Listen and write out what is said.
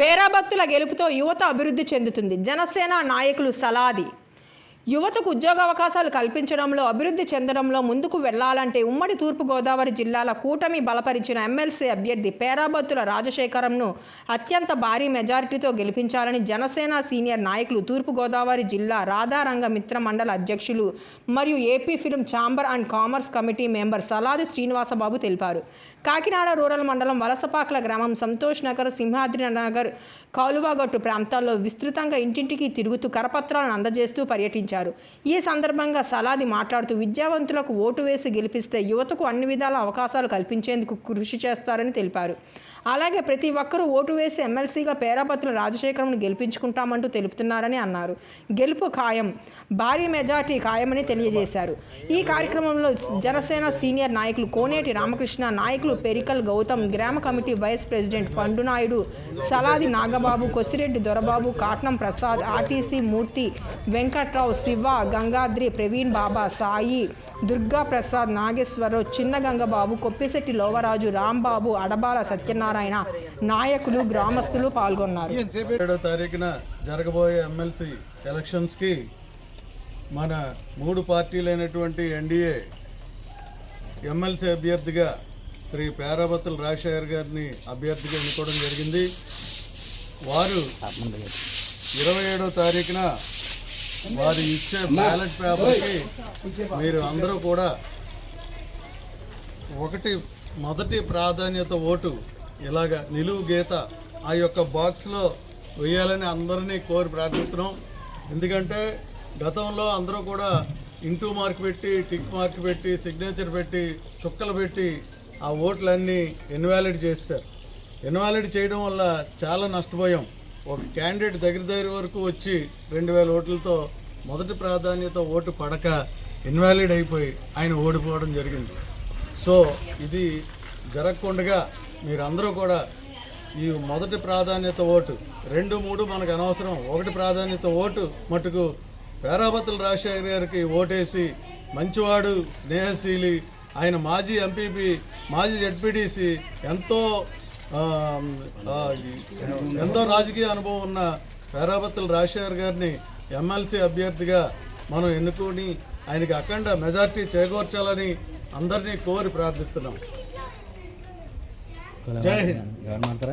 పేరాభక్తుల గెలుపుతో యువత అభివృద్ధి చెందుతుంది. జనసేన నాయకులు సలాది యువతకు ఉద్యోగ అవకాశాలు కల్పించడంలో అభివృద్ధి చెందడంలో ముందుకు వెళ్ళాలంటే ఉమ్మడి తూర్పుగోదావరి జిల్లాల కూటమి బలపరిచిన ఎమ్మెల్సీ అభ్యర్థి పేరాబత్తుల రాజశేఖరంను అత్యంత భారీ మెజారిటీతో గెలిపించాలని జనసేన సీనియర్ నాయకులు తూర్పుగోదావరి జిల్లా రాధారంగ మిత్ర మండల అధ్యక్షులు మరియు AP film chamber and commerce committee member Saladi Srinivasababu తెలిపారు. కాకినాడ రూరల్ మండలం వలసపాకల గ్రామం సంతోష్ నగర్ సింహాద్రి నగర్ కాలువాగట్టు ప్రాంతాల్లో విస్తృతంగా ఇంటింటికి తిరుగుతూ కరపత్రాలను అందజేస్తూ పర్యటించారు. ఈ సందర్భంగా సలాది మాట్లాడుతూ విద్యావంతులకు ఓటు వేసి గెలిపిస్తే యువతకు అన్ని విధాల అవకాశాలు కల్పించేందుకు కృషి చేస్తారని తెలిపారు. అలాగే ప్రతి ఒక్కరూ ఓటు వేసి ఎమ్మెల్సీగా పేరాపత్రుల రాజశేఖరంను గెలిపించుకుంటామంటూ తెలుపుతున్నారని అన్నారు. గెలుపు ఖాయం భారీ మెజార్టీ ఖాయమని తెలియజేశారు. ఈ కార్యక్రమంలో జనసేన సీనియర్ నాయకులు కోనేటి రామకృష్ణ నాయకులు పెరికల్ గౌతమ్ గ్రామ committee vice president Pandunaidu Saladi Nagababu Kosireddy Dorababu Katnam Prasad RTC Murthy Venkatrao Siva Gangadri Praveen Baba Sai Durga Prasad Nageswararao Chinna Gangababu Koppisetti Lovaraju Rambabu Adabala Satyanarayana నాయకులు గ్రామస్తులు పాల్గొన్నారు. ఏడో తారీఖున జరగబోయే ఎమ్మెల్సీ ఎలక్షన్స్కి మన మూడు పార్టీలైనటువంటి ఎన్డీఏ ఎమ్మెల్సీ అభ్యర్థిగా శ్రీ పేరాబత్తుల రాజశేఖర్ గారిని అభ్యర్థిగా ఎన్నుకోవడం జరిగింది. వారు ఇరవై ఏడో తారీఖున వారు ఇచ్చే బ్యాలెట్ పేపర్కి మీరు అందరూ కూడా ఒకటి మొదటి ప్రాధాన్యత ఓటు ఇలాగ నిలువు గీత ఆ యొక్క బాక్స్లో వేయాలని అందరినీ కోరి ప్రార్థిస్తున్నాం. ఎందుకంటే గతంలో అందరూ కూడా ఇంటూ మార్క్ పెట్టి టిక్ మార్క్ పెట్టి సిగ్నేచర్ పెట్టి చుక్కలు పెట్టి ఆ ఓట్లన్నీ ఇన్వాలిడ్ చేశారు. ఇన్వాలిడ్ చేయడం వల్ల చాలా నష్టపోయాం. ఒక క్యాండిడేట్ దగ్గర దగ్గర వరకు వచ్చి రెండు వేల ఓట్లతో మొదటి ప్రాధాన్యత ఓటు పడక ఇన్వాలిడ్ అయిపోయి ఆయన ఓడిపోవడం జరిగింది. సో ఇది జరగకుండా మీరందరూ కూడా ఈ మొదటి ప్రాధాన్యత ఓటు రెండు మూడు మనకు అనవసరం. ఒకటి ప్రాధాన్యత ఓటు మటుకు పేరాబత్తుల రాజశేఖర్ గారికి ఓటేసి మంచివాడు స్నేహశీలి ఆయన మాజీ ఎంపీపీ మాజీ జడ్పీటీసీ ఎంతో ఎంతో రాజకీయ అనుభవం ఉన్న పేరాబత్తుల రాజశేఖర్ గారిని ఎమ్మెల్సీ అభ్యర్థిగా మనం ఎన్నుకొని ఆయనకి అఖండ మెజార్టీ చేకూర్చాలని అందరినీ కోరి ప్రార్థిస్తున్నాం. జై హింద్. గవర్నమెంట్